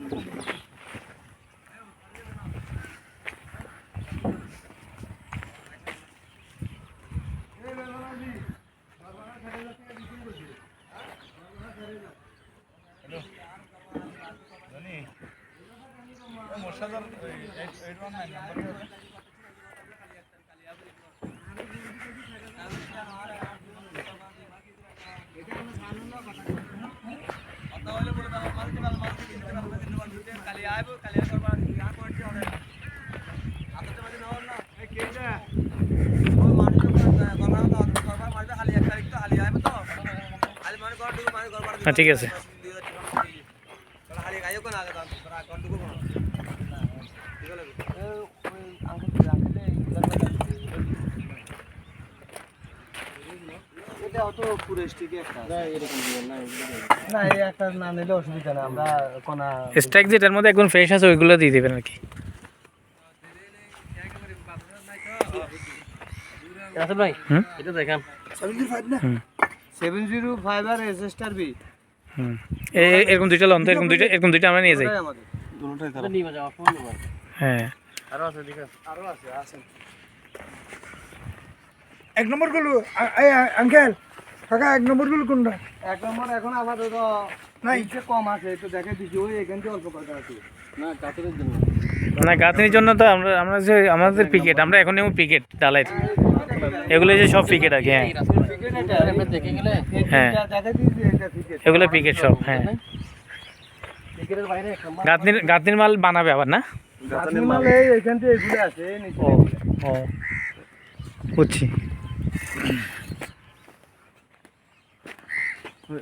এটা আমরা হ্যাঁ ঠিক আছে এটাও তো পুরো স্টিকে একটা না এই একটা না নিলে অসুবিধা না আমরা কোনা স্ট্যাক যেটার মধ্যে একদম ফ্রেশ আছে ওইগুলো দিয়ে দেবেন আর কি। রাসেল ভাই এটা দেখান। হুম। সেভেন জিরো আর এস এস বি হুম। এ- এ- এরকম দুইটা লন এরকম দুইটা এরকম দুইটা আমরা নিয়ে যাই। আমাদের। দুটোটাই নিয়ে যাওয়া ফোন নেব হ্যাঁ। আরও আছে ঠিক আরও আছে আছে। এক নম্বরগুলো আঙ্কেল। কাকা এক নম্বরগুলো কোনটা? এক নম্বর এখন আপাতত নাই। নিচে কম আছে একটু দেখে দিচ্ছি ওই এখান থেকে অল্প কথা আছে। না কাতরের জন্য। না গাঁথনির জন্য তো আমরা আমরা যে আমাদের পিকেট আমরা এখন নেব পিকেট ডালের এগুলো যে সব পিকেট আর কি হ্যাঁ। হ্যাঁ। এগুলো পিকেট সব হ্যাঁ। গাঁথনির গাঁথনির মাল বানাবে আবার না? গাছের মাল এই এখান থেকে এগুলো আছে এই নিচে ও ও। 对